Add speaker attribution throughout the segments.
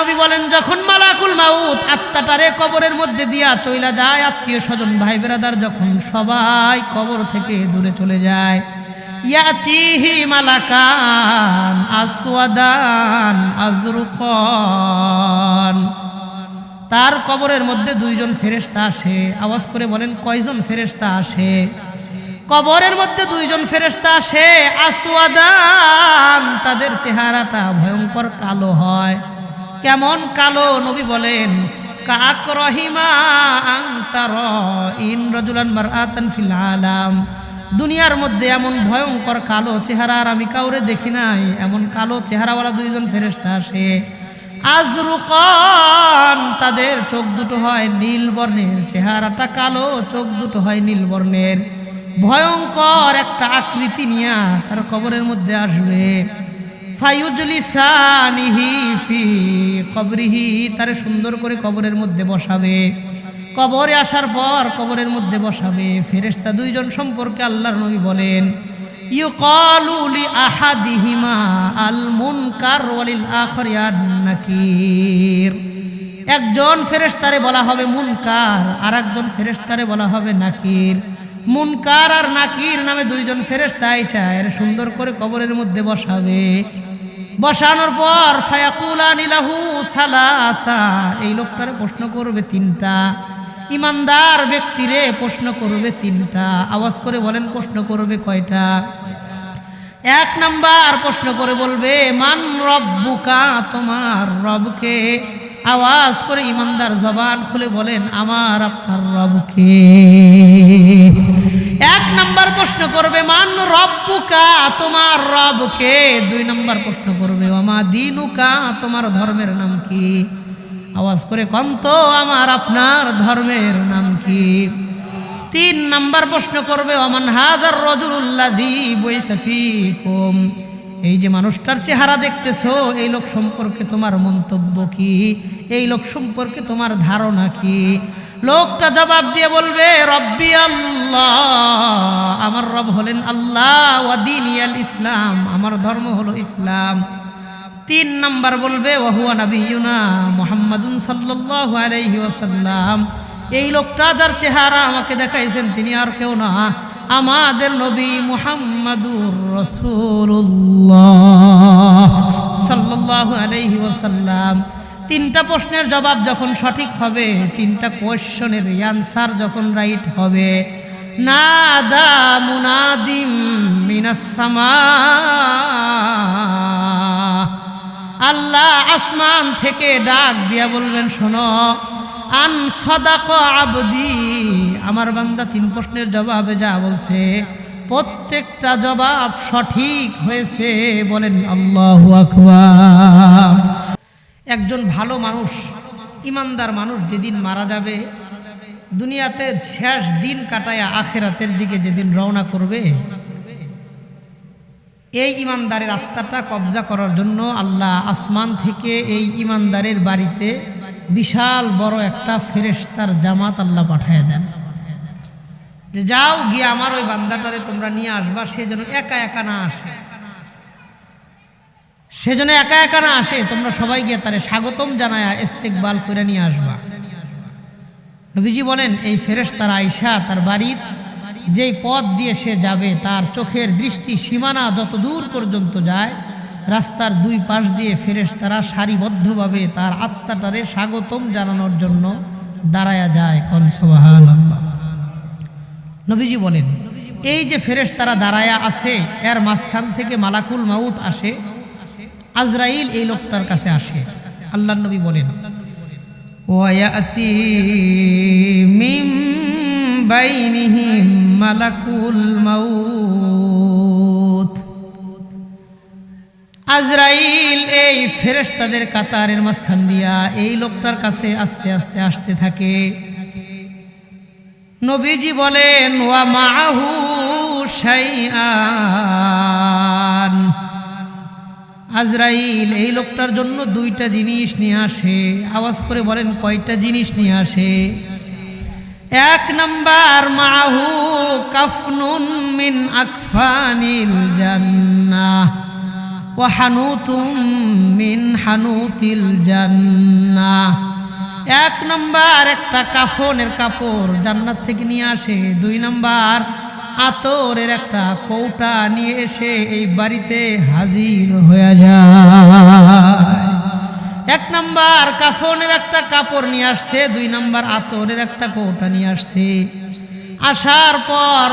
Speaker 1: নবী বলেন, যখন মালাকুল মাউত আত্মাটারে কবরের মধ্যে দিয়া চইলা যায়, আত্মীয় স্বজন, ভাই বেরাদার, যখন সবাই কবর থেকে দূরে চলে যায়, ইয়াতিহি মালাকান আসওয়াদান আজরুখান তার কবরের মধ্যে দুইজন ফেরেশতা আসে। আওয়াজ করে বলেন, কয়জন ফেরেশতা আসে? কবরের মধ্যে দুইজন ফেরেশতা আসে, আসওয়াদান। তাদের চেহারাটা ভয়ঙ্কর কালো হয়। কেমন কালো নবী বলেন কাক রহিমা আলাম। দুনিয়ার মধ্যে এমন ভয়ঙ্কর কালো চেহারা আর আমি কাউরে দেখি নাই। এমন কালো চেহারাওয়ালা দুইজন ফেরেশতা আসে। আজরুকান, তাদের চোখ দুটো হয় নীল বর্ণের। চেহারাটা কালো, চোখ দুটো হয় নীল বর্ণের। ভয়ঙ্কর একটা আকৃতি নিয়া তার কবরের মধ্যে আসবে। কবরিহি, তারে সুন্দর করে কবরের মধ্যে বসাবে। কবরে আসার পর কবরের মধ্যে বসাবে। ফেরেশতা দুইজন সম্পর্কে আল্লাহর নবী বলেন, ইউকালু লি আহাদিহিমা আল মুনকার ওয়ালিল আখর ইয়ান নাকির। একজন ফেরেশতারে বলা হবে মুনকার আর একজন ফেরেশতারে বলা হবে নাকির। মুনকার আর নাকির নামে দুইজন ফেরেশতা আইসা, এর সুন্দর করে কবরের মধ্যে বসাবে। বসানোর পর ফায়াকুলা নিলাহু সালাসা। এই লোকটারে প্রশ্ন করবে তিনটা। ইমানদার ব্যক্তিরে প্রশ্ন করবে তিনটা। আওয়াজ করে বলেন, প্রশ্ন করবে কয়টা? এক নাম্বার প্রশ্ন করে বলবে, মান রব্বুকা, তোমার রবকে? আওয়াজ করে ইমানদার জবান খুলে বলেন, আমার আপনার রবকে। নাম্বার প্রশ্ন করবে মান রব্বুকা, তোমার রবকে। দুই নাম্বার প্রশ্ন করবে আমা দিনুকা, তোমার ধর্মের নাম কি? আওয়াজ করে কন্ত আমার আপনার ধর্মের নাম কি? তিন নাম্বার প্রশ্ন করবে অমান হাজার রজুল্লাদি বৈসাফিকুম এই যে মানুষটার চেহারা দেখতেছো, এই লোক সম্পর্কে তোমার মন্তব্য কি? এই লোক সম্পর্কে তোমার ধারণা কি? লোকটা জবাব দিয়ে বলবে, রব্বি আল্লাহ, আমার রব হলেন আল্লাহ ওয়াদিন ইয়াল ইসলাম, আমার ধর্ম হলো ইসলাম। তিন নাম্বার বলবে, ওহুয়া নবীনা মোহাম্মদুন সাল্লাল্লাহু আলাইহি ওয়াসাল্লাম। এই লোকটা যার চেহারা আমাকে দেখাইছেন, তিনি আর কেউ না। আমাদের নবী মুহাম্মাদুর রাসূলুল্লাহ সাল্লাল্লাহু আলাইহি ওয়াসাল্লাম। তিনটা প্রশ্নের জবাব যখন সঠিক হবে, তিনটা কোয়েশ্চনের অ্যান্সার যখন রাইট হবে, নাদা মুনাদিম মিনাস সামা। আল্লাহ আসমান থেকে ডাক দিয়া বলবেন, শোনো আন সদাক আবদি। আমার বান্দা তিন প্রশ্নের জবাবে যা বলছে, প্রত্যেকটা জবাব সঠিক হয়েছে বলেন আল্লাহ একজন ভালো মানুষ, ইমানদার মানুষ যেদিন মারা যাবে, দুনিয়াতে শেষ দিন কাটায় আখেরাতের দিকে যেদিন রওনা করবে, এই ইমানদারের আত্মাটা কবজা করার জন্য আল্লাহ আসমান থেকে এই ইমানদারের বাড়িতে বিশাল বড় একটা ফেরেশতার জামাত আল্লাহ পাঠিয়ে দেন। যে যাও গিয়ে আমার ওই বান্দাটারে তোমরা নিয়ে আসবা, সে যেন একা একা না আসে। সেজন্য একা একা না আসে, তোমরা সবাই গিয়ে তারে স্বাগতম জানায় ইস্তেকবাল করে নিয়ে আসবা। নবীজি বলেন, এই ফেরেশতার আয়সা তার বাড়ির যেই পথ দিয়ে সে যাবে, তার চোখের দৃষ্টি সীমানা যত দূর পর্যন্ত যায় রাস্তার দুই পাশ দিয়ে ফেরেশ তারা সারিবদ্ধভাবে তার আত্মাটারে স্বাগতম জানানোর জন্য দাঁড়ায়া যায় কনসবাহান নবীজি বলেন, এই যে ফেরেশ তারা দাঁড়ায়া আছে, এর মাঝখান থেকে মালাকুল মাউত আসে, আজরাইল এই লোকটার কাছে আসে। আল্লাহ নবী বলেন মিম মালাকুল মাউত। আজরাইল, এই ফেরেশতাদের কাতারের মাঝখান দিয়া এই লোকটার কাছে আস্তে আস্তে আসতে থাকে। নবীজি বলেন, ওয়া মাহু শাইআন। আজরাইল, এই লোকটার জন্য দুইটা জিনিস নিয়ে আসে। আওয়াজ করে বলেন, কয়টা জিনিস নিয়ে আসে? এক নাম্বার মাহু কাফনুন মিন আকফানিল জান্নাহ। ওয়াহানুতুম মিন হানুতিল জান্নাহ। এক নাম্বার একটা কাফনের কাপড় জান্নাত থেকে নিয়ে আসে, দুই নাম্বার আতরের একটা কৌটা নিয়ে এসে এই বাড়িতে হাজির হয়ে যায়। এক নাম্বার কাফনের একটা কাপড় নিয়ে আসছে, দুই নাম্বার আতরের একটা কৌটা নিয়ে আসছে। আসার পর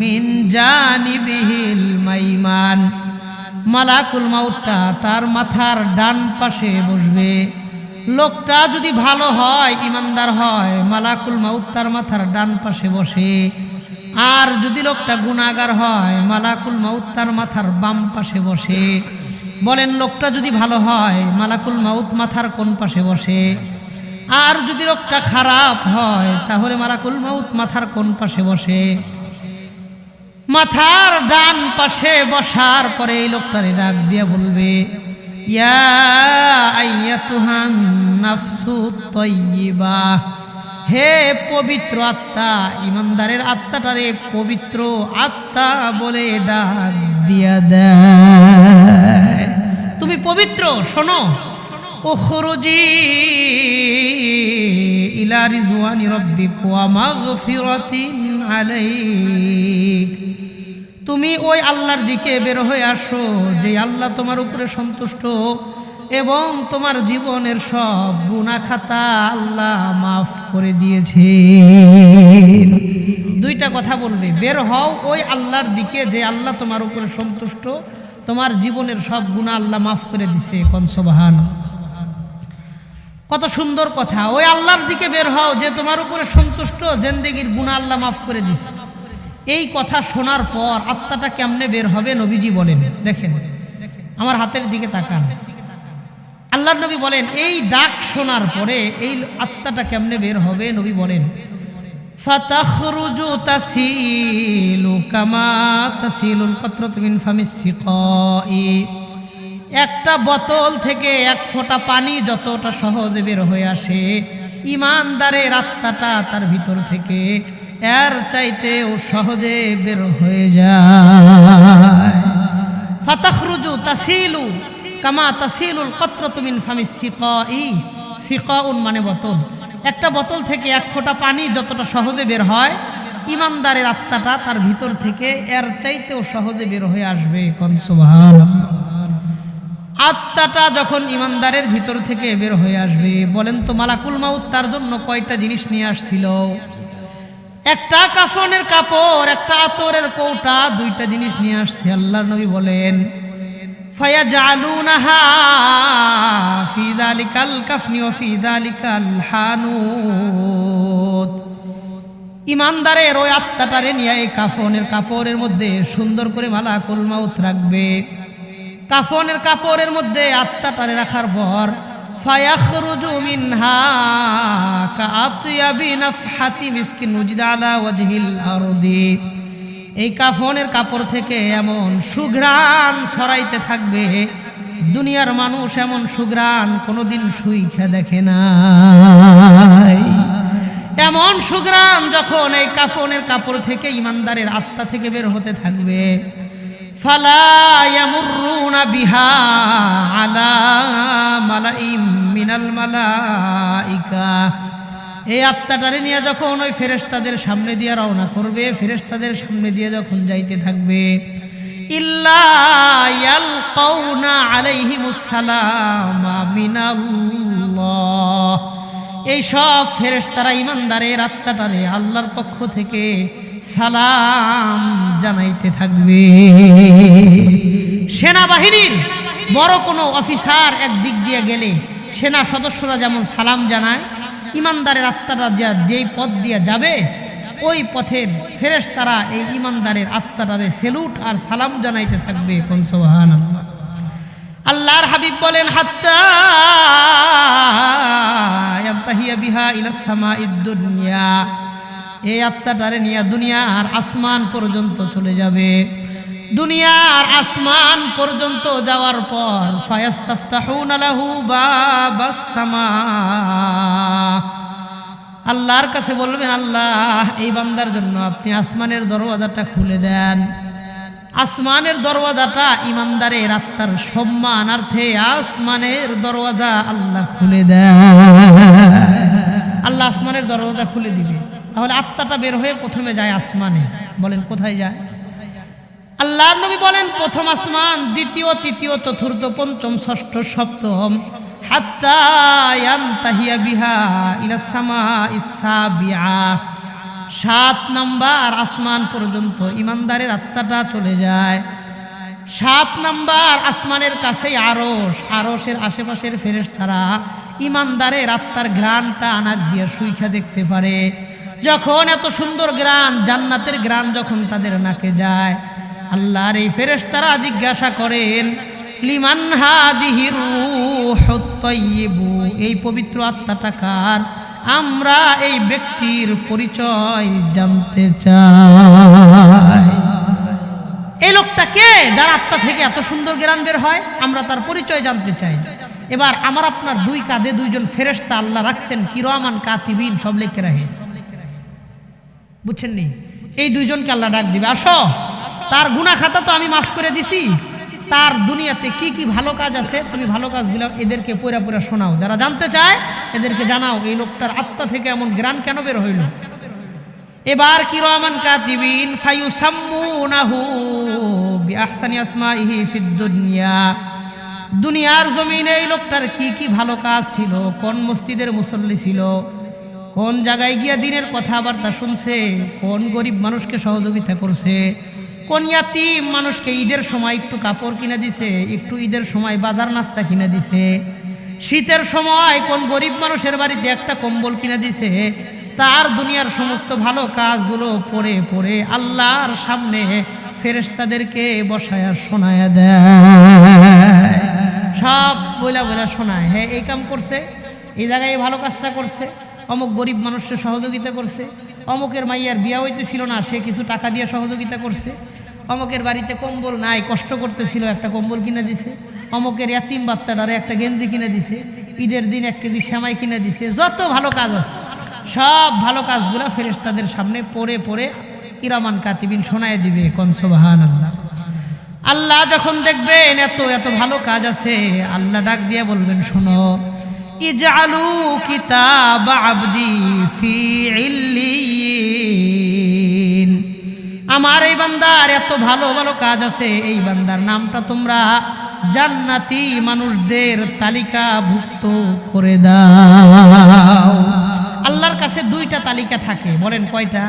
Speaker 1: মিন মাইমান। মালাকুল মাউটটা তার মাথার ডান পাশে বসবে। লোকটা যদি ভালো হয়, ইমানদার হয়, মালাকুল মাউত তার মাথার ডান পাশে বসে। আর যদি লোকটা গুণাগার হয়, মালাকুল মাউত তার মাথার বাম পাশে বসে। বলেন, লোকটা যদি ভালো হয়, মালাকুল মাউত মাথার কোন পাশে বসে? আর যদি লোকটা খারাপ হয়, তাহলে মালাকুল মাউত মাথার কোন পাশে বসে? মাথার ডান পাশে বসার পরে এই লোকটারে ডাক দিয়ে বলবে হে পবিত্র আত্মা, ইমানদারের আত্মাটারে পবিত্র আত্মা বলে ডাক দিয়া দেয়। তুমি পবিত্র, শোনো। ইলা রিজওয়ানি রাব্বিক ওয়া মাগফিরাতিন আলাইক তুমি ওই আল্লাহর দিকে বের হয়ে আসো যে আল্লাহ তোমার উপরে সন্তুষ্ট এবং তোমার জীবনের সব খাতা আল্লাহ মাফ করে দিয়েছে দুইটা কথা বলবে, বের হও ওই আল্লাহর দিকে যে আল্লাহ তোমার উপরে সন্তুষ্ট, তোমার জীবনের সব গুণা আল্লাহ মাফ করে দিছে কনসবাহান কত সুন্দর কথা। ওই আল্লাহর দিকে বের হও যে তোমার উপরে সন্তুষ্ট, জেন্দেগির গুণা আল্লাহ মাফ করে দিছে এই কথা শোনার পর আত্মাটা কেমনে বের হবে নবীজি বলেন। দেখেন, আমার হাতের দিকে তাকান। আল্লাহর নবী বলেন, এই ডাক শোনার পরে এই আত্মাটা কেমনে বের হবে নবী বলেন, ফাতাখরুজু একটা বোতল থেকে এক ফোঁটা পানি যতটা সহজে বের হয়ে আসে, ইমানদারের আত্মাটা তার ভিতর থেকে এর চাইতেও সহজে বের হয়ে যায়। ফাতাখরুজু তাসিলু কামা তাসিলুল কতরাতু মিন ফামিস সিকাই, সিকাউন মানে বোতল। একটা বোতল থেকে এক ফোঁটা পানি যতটা সহজে বের হয়, ইমানদারের আত্মাটা তার ভিতর থেকে এর চাইতেও সহজে বের হয়ে আসবে। কনসুবহান আত্মাটা যখন ইমানদারের ভিতর থেকে বের হয়ে আসবে, বলেন তো, মালাকুল মাউত তার জন্য কয়টা জিনিস নিয়ে আসছিল? একটা কাফনের কাপড়, একটা আতরের কৌটা, দুইটা জিনিস নিয়ে আসছে। আল্লাহ নবী বলেন ফায়া জালুনাহা ফি যালিকাল কাফনি ওয়া ফি যালিকাল হানুত। ইমানদারের ওই আত্মাটারে নিয়ে এই কাফনের কাপড়ের মধ্যে সুন্দর করে মালাকুল মাউত রাখবে। কাফনের কাপড়ের মধ্যে আত্মাটারে রাখার পর ফায়াখরুজু মিনহা কাআতিয়াবি নাফহাতি মিসকিন উজদা আলা ওয়াজহিল আরদি। এই কাফনের কাপড় থেকে এমন সুঘ্রাণ ছড়াইতে থাকবে। দুনিয়ার মানুষ এমন সুঘ্রাণ কোনোদিন সুইখা দেখে না এমন সুঘ্রাণ যখন এই কাফনের কাপড় থেকে ইমানদারের আত্মা থেকে বের হতে থাকবে। ফালা বিহা আলা মালাইম মিনাল মালাইকা। এই আত্মাটারে নিয়ে যখন ওই ফেরেশতাদের সামনে দিয়ে রওনা করবে, ফেরেশতাদের সামনে দিয়ে যখন যাইতে থাকবে, ইল্লা ইয়ালকাউনা আলাইহিমুস সালামা মিনাল্লাহ। এই সব ফেরেশতারা ইমানদারের আত্মাটারে আল্লাহর পক্ষ থেকে সালাম জানাইতে থাকবে। সেনাবাহিনীর বড় কোনো অফিসার এক দিক দিয়ে গেলে সেনা সদস্যরা যেমন সালাম জানায়, ইমানদারের আত্মাটা যা যেই পথ দিয়ে যাবে, ওই পথের ফেরেশ তারা এই ইমানদারের আত্মাটারে সেলুট আর সালাম জানাইতে থাকবে কনসবাহান আল্লাহর হাবিব বলেন, হাত্তা বিহা ইলা সামাইদ দুনিয়া। এই আত্মাটারে নিয়ে দুনিয়া আর আসমান পর্যন্ত চলে যাবে। দুনিয়া আর আসমান পর্যন্ত যাওয়ার পর আল্লাহর কাছে বলবেন, আল্লাহ, এই বান্দার জন্য আপনি আসমানের দরওয়াজাটা খুলে দেন। আসমানের দরওয়াজাটা ইমানদারের আত্মার সম্মানার্থে আসমানের দরওয়াজা আল্লাহ খুলে দেন। আল্লাহ আসমানের দরওয়াজা খুলে দিবে। তাহলে আত্মাটা বের হয়ে প্রথমে যায় আসমানে। বলেন, কোথায় যায়? আল্লাহ নবী বলেন, প্রথম আসমান, দ্বিতীয়, তৃতীয়, চতুর্থ, পঞ্চম, ষষ্ঠ, সপ্তম। হাত্তা ইয়ান্তাহিয়া বিহা ইলা সামা ইসাবিয়া সাত নাম্বার আসমান পর্যন্ত ইমানদারের আত্মাটা চলে যায়। সাত নাম্বার আসমানের কাছেই আরস আরসের আশেপাশের ফেরেশতারা ইমানদারের আত্মার গ্রানটা আনাক দিয়ে সুইখা দেখতে পারে। যখন এত সুন্দর গ্রান জান্নাতের গ্রান যখন তাদের নাকে যায়, আল্লাহর এই ফেরেশতারা জিজ্ঞাসা করেন, লিমান এই পবিত্র আত্মাটা কার? আমরা এই ব্যক্তির পরিচয় জানতে চাই। এই লোকটা কে? যার আত্মা থেকে এত সুন্দর জ্ঞান বের হয়, আমরা তার পরিচয় জানতে চাই। এবার আমার আপনার দুই কাঁধে দুইজন ফেরেশতা আল্লাহ রাখছেন কিরমান কাতিবিন, সব লেখে রাখে বুঝছেন নি? এই দুইজনকে আল্লাহ ডাক দিবে। আসো। তার গুনা খাতা তো আমি মাফ করে দিছি। তার দুনিয়াতে কি কি ভালো কাজ আছে, তুমি ভালো কাজগুলো এদেরকে পড়া পড়া শোনাও। যারা জানতে চায়, এদেরকে জানাও। এই লোকটার আত্মা থেকে এমন জ্ঞান কেন বের হইল? এবার কি রহমান কাতিবিন ফায়ুসাম্মুনাহু বিআহসানি আসমাইহি ফিদ দুনিয়া। দুনিয়ার জমিনে এই লোকটার কি কি ভালো কাজ ছিল? কোন মসজিদের মুসল্লি ছিল? কোন জায়গায় গিয়া দিনের কথাবার্তা শুনছে? কোন গরিব মানুষকে সহযোগিতা করছে? কোন ইয়াতিম মানুষকে ঈদের সময় একটু কাপড় কিনে দিছে? একটু ঈদের সময় বাজার নাস্তা কিনে দিছে? শীতের সময় কোন গরিব মানুষের বাড়িতে একটা কম্বল কিনে দিছে? তার দুনিয়ার সমস্ত ভালো কাজগুলো পড়ে পড়ে আল্লাহর সামনে ফেরেশতাদেরকে বসায়া শোনায়া দেয়। সব বইলা বইলা শোনায়। হ্যাঁ এই কাম করছে, এই জায়গায় এই ভালো কাজটা করছে। অমুক গরিব মানুষের সহযোগিতা করছে। অমুকের মাইয়ার বিয়া হইতেছিল না, সে কিছু টাকা দিয়ে সহযোগিতা করছে। অমুকের বাড়িতে কম্বল নাই, কষ্ট করতেছিল, একটা কম্বল কিনে দিছে। অমুকের এতিম বাচ্চাটারে একটা গেঞ্জি কিনে দিছে। ঈদের দিন এক কেজি সেমাই কিনে দিছে। যত ভালো কাজ আছে, সব ভালো কাজগুলো ফেরেশতাদের সামনে পড়ে পড়ে ইরামান কাতিবিন শোনায় দিবে কনসবাহান আল্লাহ আল্লাহ যখন দেখবেন এত এত ভালো কাজ আছে, আল্লাহ ডাক দিয়ে বলবেন, শোনো ইজালু কিতাব আবদি ফি ইল্লিয়িন আমার এই বান্দার এত ভালো ভালো কাজ আছে, এই বান্দার নামটা তোমরা জান্নাতি মানুষদের তালিকাভুক্ত করে দাও। আল্লাহর কাছে দুইটা তালিকা থাকে, বলেন কয়টা?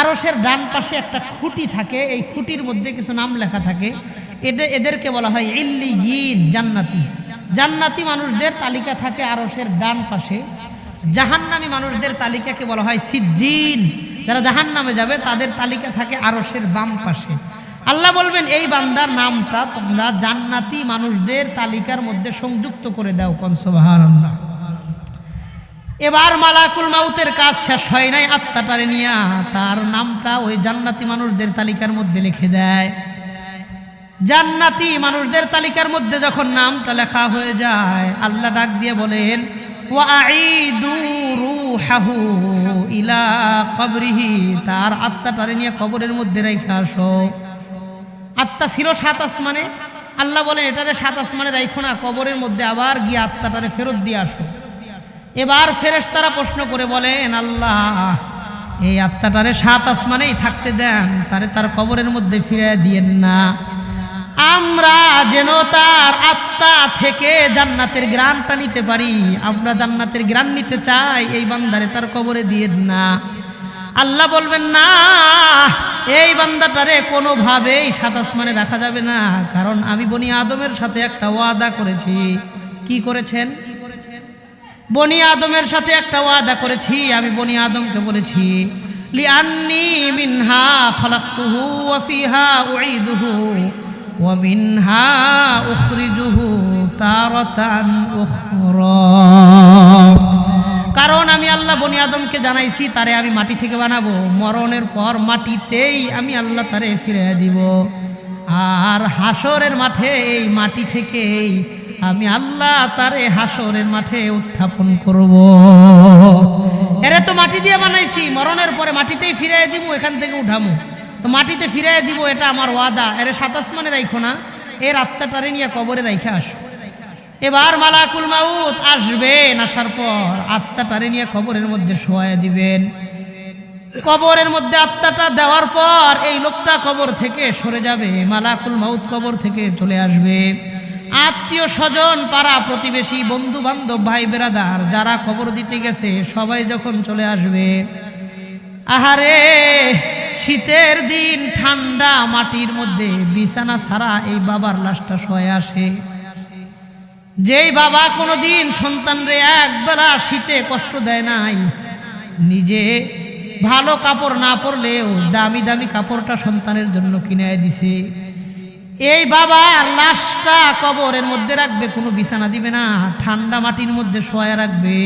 Speaker 1: আরসের ডান পাশে একটা খুঁটি থাকে, এই খুঁটির মধ্যে কিছু নাম লেখা থাকে। এটা এদেরকে বলা হয় ইল্লিয়িন জান্নাতি। জান্নাতি মানুষদের তালিকা থাকে আরসের ডান পাশে। জাহান্নামী মানুষদের তালিকাকে বলা হয় সিজ্জিন। যারা জাহান্নামে যাবে, তাদের তালিকা থাকে আরসের বাম পাশে। আল্লাহ বলবেন, এই বান্দার নামটা তোমরা জান্নাতি মানুষদের তালিকার মধ্যে সংযুক্ত করে দাও কনসবাহার আল্লাহ এবার মালাকুল মাউতের কাজ শেষ হয় নাই, আত্মাটারে নিয়া তার নামটা ওই জান্নাতি মানুষদের তালিকার মধ্যে লিখে দেয়। জান্নাতি মানুষদের তালিকার মধ্যে যখন নামটা লেখা হয়ে যায়, আল্লাহ ডাক দিয়ে বলেন ইলা কবরিহি। তার আত্মাটারে নিয়ে কবরের মধ্যে রেখে আসো। আত্মা ছিল সাত আসমানে। আল্লাহ বলেন, এটারে সাত আসমানে রাখো না, কবরের মধ্যে আবার গিয়ে আত্মাটারে ফেরত দিয়ে আসো। এবার ফেরেশতারা প্রশ্ন করে বলেন, আল্লাহ, এই আত্মাটারে সাত আসমানেই থাকতে দেন, তারে তার কবরের মধ্যে ফিরে দিয়েন না। আমরা যেন তার আত্মা থেকে জান্নাতের গ্রানটা নিতে পারি। আমরা জান্নাতের গ্রান নিতে চাই, এই বান্দারে তার কবরে দিয়ে না। আল্লাহ বলবেন, না, এই বান্দাটারে কোনোভাবেই সাত আসমানে রাখা যাবে না। কারণ আমি বনি আদমের সাথে একটা ওয়াদা করেছি। কি করেছেন? বনি আদমের সাথে একটা ওয়াদা করেছি, আমি বনি আদমকে বলেছি লিআন্নি মিনহা খালাকতুহু ওয়া ফিহা উঈদুহু। মিনহা উখরিজুহু তারাতান উখরা কারণ আমি আল্লাহ বনি আদমকে জানাইছি, তারে আমি মাটি থেকে বানাবো। মরণের পর মাটিতেই আমি আল্লাহ তারে ফিরে দিব। আর হাসরের মাঠে এই মাটি থেকেই আমি আল্লাহ তারে হাসরের মাঠে উত্থাপন করব। এরে তো মাটি দিয়ে বানাইছি, মরণের পরে মাটিতেই ফিরে দিব এখান থেকে উঠামু। তো মাটিতে ফিরাই দিব, এটা আমার ওয়াদা। এর সাত আসমানে রাইখো না এর আত্মাটারে নিয়ে কবরে রাইখে আসো। এবার মালাকুল মাউত আসবেন আসার পর আত্মাটারে নিয়ে কবরের মধ্যে শোয়া দিবেন। কবরের মধ্যে আত্মাটা দেওয়ার পর এই লোকটা কবর থেকে সরে যাবে, মালাকুল মাউত কবর থেকে চলে আসবে। আত্মীয় স্বজন, পাড়া প্রতিবেশী বন্ধু বান্ধব ভাই বেরাদার, যারা খবর দিতে গেছে, সবাই যখন চলে আসবে, আহারে! শীতের দিন ঠান্ডা মাটির মধ্যে বিছানা ছাড়া এই বাবার লাশটা শয়ে আসে। যেই বাবা কোনো কোনোদিন সন্তানরে একবেলা শীতে কষ্ট দেয় নাই, নিজে ভালো কাপড় না পরলেও দামি দামি কাপড়টা সন্তানের জন্য কিনে দিছে। এই বাবার লাশটা কবরের মধ্যে রাখবে, কোনো বিছানা দিবে না, ঠান্ডা মাটির মধ্যে শোয়া রাখবে।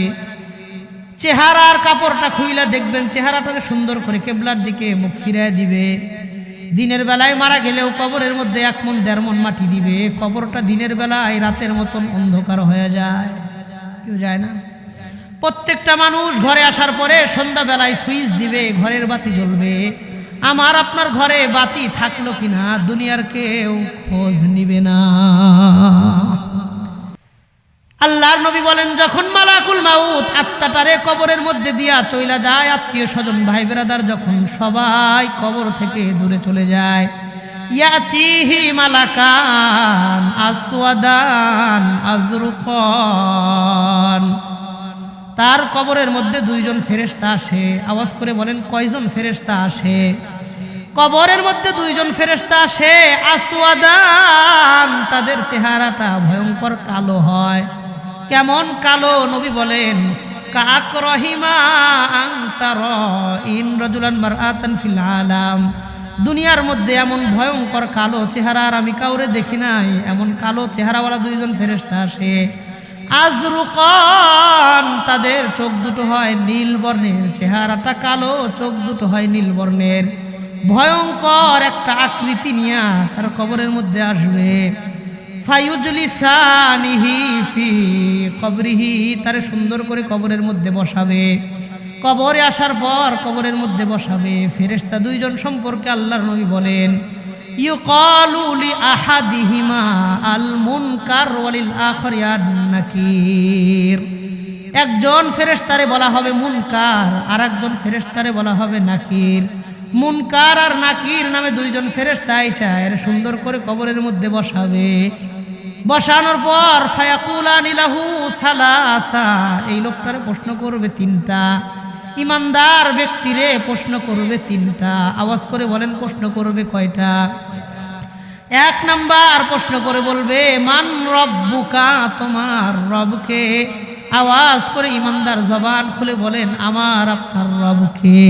Speaker 1: চেহারার কাপড়টা খুইলা দেখবেন চেহারাটাকে সুন্দর করে কেবলার দিকে মুখ ফিরায় দিবে। দিনের বেলায় মারা গেলেও কবরের মধ্যে এক মন, দেড় মন মাটি দিবে। কবরটা দিনের বেলায় রাতের মতন অন্ধকার হয়ে যায়। কেউ যায় না? প্রত্যেকটা মানুষ ঘরে আসার পরে সন্ধ্যাবেলায় সুইচ দিবে, ঘরের বাতি জ্বলবে। আমার আপনার ঘরে বাতি থাকল কিনা, দুনিয়ার কেউ খোঁজ নিবে না। আল্লাহর নবী বলেন, যখন মালাকুল মাউত আত্মাটারে কবরের মধ্যে দিয়া চইলা যায়, আত্মীয় স্বজন, ভাই বেরাদার, যখন সবাই কবর থেকে দূরে চলে যায়, ইয়াতিহি মালাকান আসওয়াদান আজরুকান। তার কবরের মধ্যে দুইজন ফেরেশতা আসে। আওয়াজ করে বলেন, কয়জন ফেরেশতা আসে? কবরের মধ্যে দুইজন ফেরেশতা আসে। আসওয়াদান, তাদের চেহারাটা ভয়ঙ্কর কালো হয়। কেমন কালো নবী বলেন, কাক রহিমা দুনিয়ার মধ্যে এমন ভয়ঙ্কর কালো চেহারা আর আমি কাউরে দেখি নাই। এমন কালো চেহারাওয়ালা দুইজন ফেরেশতা আসে। আজরুকান, তাদের চোখ দুটো হয় নীল বর্ণের। চেহারাটা কালো, চোখ দুটো হয় নীল বর্ণের। ভয়ঙ্কর একটা আকৃতি নিয়া তার কবরের মধ্যে আসবে। ফাইউজলিসানিহি ফি কবরিহি, তারে সুন্দর করে কবরের মধ্যে বসাবে। কবরে আসার পর কবরের মধ্যে বসাবে। ফেরেশতা দুইজন সম্পর্কে আল্লাহর নবী বলেন, ইউকালু লি আহাদিহিমা আল মুনকার ওয়ালিল আখর নাকির। একজন ফেরেশতারে বলা হবে মুনকার আর একজন ফেরেশতারে বলা হবে নাকির। মুনকার আর নাকির নামে দুইজন ফেরেশতা আইসা এর সুন্দর করে কবরের মধ্যে বসাবে। বসানোর পর এই লোকটারে প্রশ্ন করবে তিনটা। ইমানদার ব্যক্তিরে প্রশ্ন করবে তিনটা। আওয়াজ করে বলেন, প্রশ্ন করবে কয়টা? এক নাম্বার প্রশ্ন করে বলবে, মান রব্বুকা, তোমার রবকে? আওয়াজ করে ইমানদার জবান খুলে বলেন, আমার আপনার রবকে।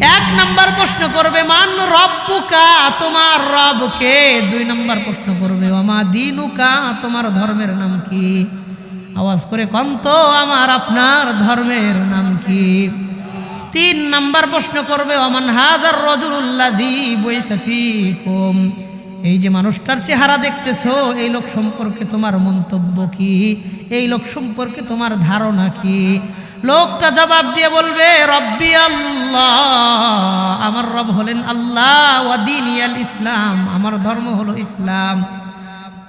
Speaker 1: এক নাম্বার প্রশ্ন করবে, মান রব্বুকা, তোমার রবকে। দুই নাম্বার প্রশ্ন করবে, ওমা দিনুকা, তোমার ধর্মের নাম কি? আওয়াজ করে কন্ত আমার আপনার ধর্মের নাম কি? তিন নাম্বার প্রশ্ন করবে অমান হাজার রজুল্লাদি বৈসাফিকুম এই যে মানুষটার চেহারা দেখতেছো, এই লোক সম্পর্কে তোমার মন্তব্য কি? এই লোক সম্পর্কে তোমার ধারণা কি? লোকটা জবাব দিয়ে বলবে, রব্বি আল্লাহ, আমার রব হলেন আল্লাহ ওয়াদিন ইয়াল ইসলাম, আমার ধর্ম হলো ইসলাম।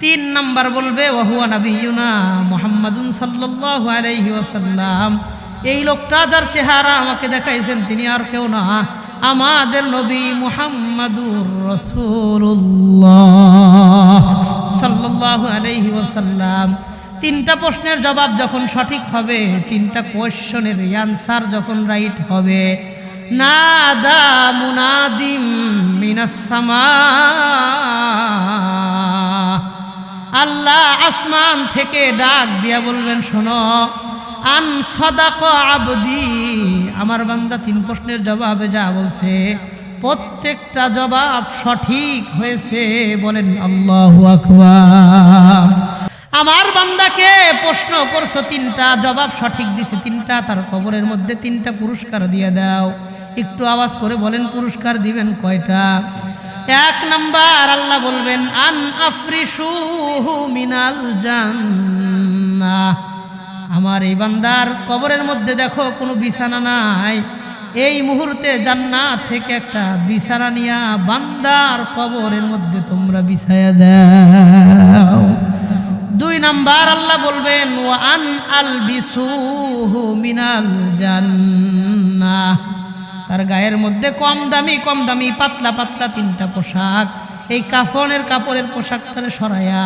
Speaker 1: তিন নাম্বার বলবে ওহুয়া নবীনা মোহাম্মদুন সাল্লাল্লাহু আলাইহি ওয়াসাল্লাম। এই লোকটা যার চেহারা আমাকে দেখাইছেন, তিনি আর কেউ না, আমাদের নবী মুহাম্মাদুর রাসূলুল্লাহ সাল্লাল্লাহু আলাইহি ওয়াসাল্লাম। তিনটা প্রশ্নের জবাব যখন সঠিক হবে, তিনটা কোয়েশ্চনের অ্যান্সার যখন রাইট হবে, নাদা মুনাদিম মিনাস সামা আল্লাহ আসমান থেকে ডাক দিয়া বলবেন, শোনো, আন সদাক আবদি। আমার বান্দা তিন প্রশ্নের জবাবে যা বলছে, প্রত্যেকটা জবাব সঠিক হয়েছে, বলেন আল্লাহ আকবার। আমার বান্দাকে প্রশ্ন করছ, তিনটা জবাব সঠিক দিছে, তিনটা তার কবরের মধ্যে তিনটা পুরস্কার দিয়ে দাও। একটু আওয়াজ করে বলেন, পুরস্কার দিবেন কয়টা? এক নাম্বার, আল্লাহ বলবেন, আন আফরিসুহু মিনাল জান্নাহ। আমার এই বান্দার কবরের মধ্যে দেখো, কোনো বিছানা নাই। এই মুহূর্তে জান্নাত থেকে একটা বিছানা নিয়া বান্দার কবরের মধ্যে তোমরা বিছায়া দাও। দুই নাম্বার আল্লাহ বলবেন আন আল বিসুহু মিনাল জান্নাহ। তার গায়ের মধ্যে কম দামি কম দামি, পাতলা পাতলা তিনটা পোশাক। এই কাফনের কাপড়ের পোশাকটারে সরাইয়া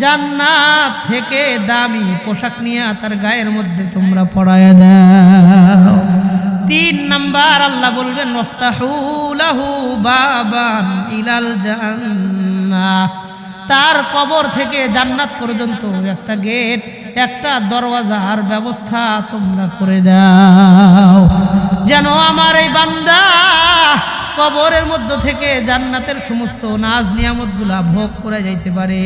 Speaker 1: জান্নাত থেকে দামি পোশাক নিয়ে তার গায়ের মধ্যে তোমরা পড়ায়া দাও। তিন নাম্বার আল্লাহ বলবেন রফতাহু লাহু বাবান ইলাল জান্নাহ। তার কবর থেকে জান্নাত পর্যন্ত একটা গেট, একটা দরওয়াজার ব্যবস্থা তোমরা করে দাও। যেন আমার এই বান্দা কবরের মধ্য থেকে জান্নাতের সমস্ত নাজ নিয়ামতগুলা ভোগ করে যাইতে পারে।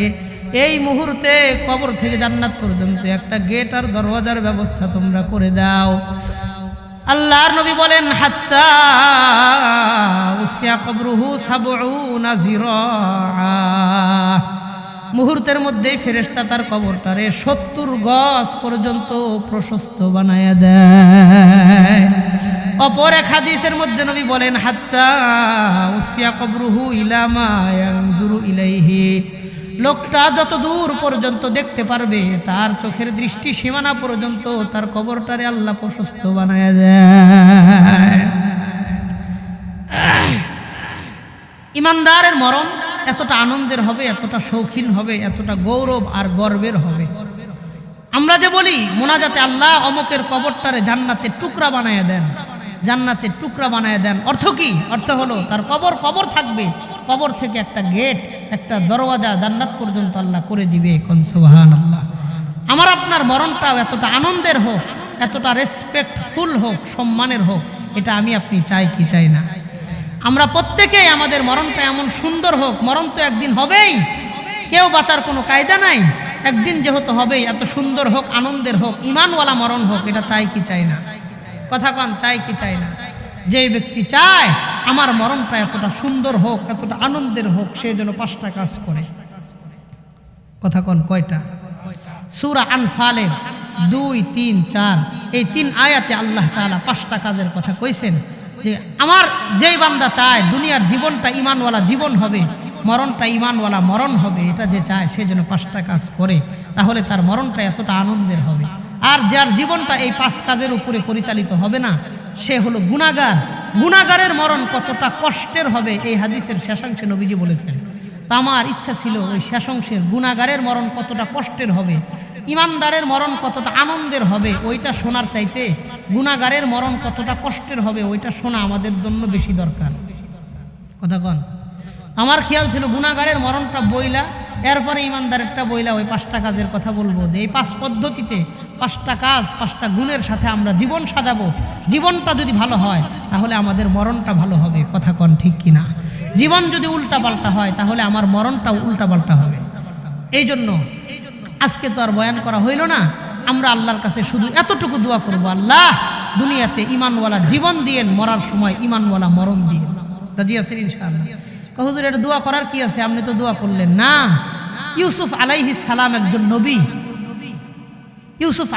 Speaker 1: এই মুহূর্তে কবর থেকে জান্নাত পর্যন্ত একটা গেট আর দরওয়াজার ব্যবস্থা তোমরা করে দাও। আল্লাহর নবী বলেন, হাত্তা মুহূর্তের মধ্যেই ফেরেশতা তার কবরটারে সত্তর গজ পর্যন্ত প্রশস্ত বানায়া দেয় অপর এক হাদিসের মধ্যে নবী বলেন, হাত্তা উসিয়া কবরুহু ইলামা ইলাইহি। লোকটা যত দূর পর্যন্ত দেখতে পারবে, তার চোখের দৃষ্টি সীমানা পর্যন্ত তার কবরটারে আল্লাহ প্রশস্ত বানায় ইমানদারের মরণ এতটা আনন্দের হবে, এতটা শৌখিন হবে, এতটা গৌরব আর গর্বের হবে। আমরা যে বলি, মোনাজাতে আল্লাহ অমকের কবরটারে জান্নাতের টুকরা বানায় দেন। জান্নাতের টুকরা বানায় দেন। অর্থ কি? অর্থ হলো, তার কবর কবর থাকবে কবর থেকে একটা গেট, একটা দরওয়াজা জান্নাত পর্যন্ত আল্লাহ করে দিবে কনসবাহান আল্লাহ আমার আপনার মরণটাও এতটা আনন্দের হোক, এতটা রেসপেক্টফুল হোক, সম্মানের হোক, এটা আমি আপনি চাই কি চাই না। আমরা প্রত্যেকেই আমাদের মরণটা এমন সুন্দর হোক, মরণ তো একদিন হবেই। কেউ বাঁচার কোনো কায়দা নাই। একদিন যেহেতু হবেই, এত সুন্দর হোক, আনন্দের হোক ইমানওয়ালা মরণ হোক, এটা চাই কি চাই না? কথা কন, চাই কি চাই না? যে ব্যক্তি চায়, আমার মরণটা এতটা সুন্দর হোক, এতটা আনন্দের হোক, সে যেন পাঁচটা কাজ করে। কথা কন কয়টা? সুরা আনফালের দুই, তিন, চার, এই তিন আয়াতে আল্লাহ তাআলা পাঁচটা কাজের কথা কইছেন যে, আমার যেই বান্দা চায়, দুনিয়ার জীবনটা ইমানওয়ালা জীবন হবে, মরণটা ইমানওয়ালা মরণ হবে, এটা যে চায়, সে যেন পাঁচটা কাজ করে, তাহলে তার মরণটা এতটা আনন্দের হবে। আর যার জীবনটা এই পাঁচ কাজের উপরে পরিচালিত হবে না সে হলো গুণাগার। গুণাগারের মরণ কতটা কষ্টের হবে, এই হাদিসের শেষাংশে নবীজি বলেছেন। তা আমার ইচ্ছা ছিল ওই শেষাংশের গুণাগারের মরণ কতটা কষ্টের হবে, ইমানদারের মরণ কতটা আনন্দের হবে, ওইটা শোনার চাইতে গুণাগারের মরণ কতটা কষ্টের হবে, ওইটা শোনা আমাদের জন্য বেশি দরকার। কথা কন। আমার খেয়াল ছিল গুণাগারের মরণটা বইলা, এরপরে ইমানদারেরটা বইলা ওই পাঁচটা কাজের কথা বলব যে এই পাঁচ পদ্ধতিতে পাঁচটা কাজ, পাঁচটা গুণের সাথে আমরা জীবন সাজাবো। জীবনটা যদি ভালো হয়, তাহলে আমাদের মরণটা ভালো হবে। কথা কন ঠিক কিনা জীবন যদি উল্টা পাল্টা হয়, তাহলে আমার মরণটাও উল্টা পাল্টা হবে। এই জন্য আজকে তো আর বয়ান করা হইল না। আমরা আল্লাহর কাছে শুধু এতটুকু দোয়া করব, আল্লাহ, দুনিয়াতে ইমানওয়ালা জীবন দিয়েন, মরার সময় ইমানওয়ালা মরণ দিয়ে রাজি হুজুর, এটা দোয়া করার কি আছে? আপনি তো দোয়া করলেন। না। ইউসুফ আলাইহিস সালাম একজন নবী। ইউসুফ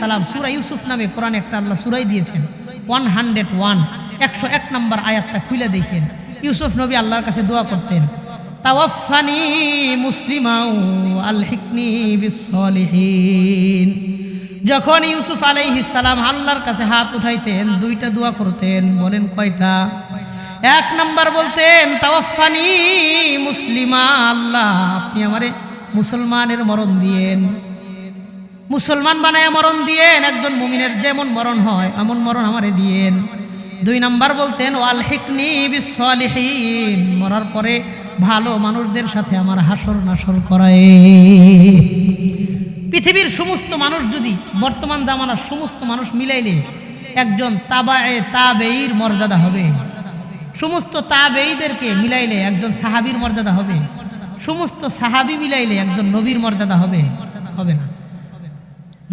Speaker 1: সালাম, সুরা ইউসুফ নামে কোরআন একটা আল্লাহ সুরাই দিয়েছেন। ওয়ান হান্ড্রেড ওয়ান, একশো এক নম্বর আয়াতটা খুলে দেখেন। ইউসুফ নবী আল্লাহর কাছে দোয়া করতেন তাওয়াফানি মুসলিমাও আলহিকনি বিসলিহীন যখন ইউসুফ সালাম আল্লাহর কাছে হাত উঠাইতেন, দুইটা দোয়া করতেন, বলেন কয়টা? এক নাম্বার বলতেন তাওয়াফানি মুসলিমা আল্লাহ, আপনি আমারে মুসলমানের মরণ দিয়েন। মুসলমান বানায় মরণ দিয়েন, একজন মুমিনের যেমন মরণ হয়, এমন মরণ আমারে দিয়েন। দুই নাম্বার বলতেন ওয়াল হিকনি বিসলিহীন মরার পরে ভালো মানুষদের সাথে আমার হাসর নাসর করায় পৃথিবীর সমস্ত মানুষ যদি, বর্তমান জামানার সমস্ত মানুষ মিলাইলে একজন তাবায়ে তাবেইর মর্যাদা হবে। সমস্ত তাবেইদেরকে মিলাইলে একজন সাহাবীর মর্যাদা হবে। সমস্ত সাহাবি মিলাইলে একজন নবীর মর্যাদা হবে। হবে না।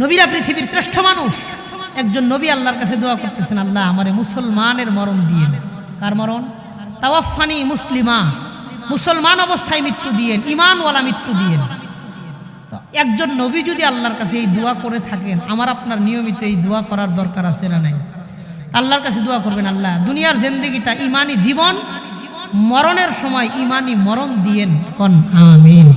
Speaker 1: নবীরা পৃথিবীর শ্রেষ্ঠ মানুষ। একজন নবী আল্লাহর কাছে দোয়া করতেছেন, আল্লাহ, আমারে মুসলমানের মরণ দিয়ে কার মরণ? তাওয়াফানি মুসলিমা। মুসলমান অবস্থায় মৃত্যু দিয়েন ইমানওয়ালা মৃত্যু দিয়েন একজন নবী যদি আল্লাহর কাছে এই দোয়া করে থাকেন, আমার আপনার নিয়মিত এই দোয়া করার দরকার আছে না নাই? আল্লাহর কাছে দোয়া করবেন, আল্লাহ, দুনিয়ার জিন্দগিটা ইমানি জীবন, মরণের সময় ইমানি মরণ দিয়েন কন, আমিন।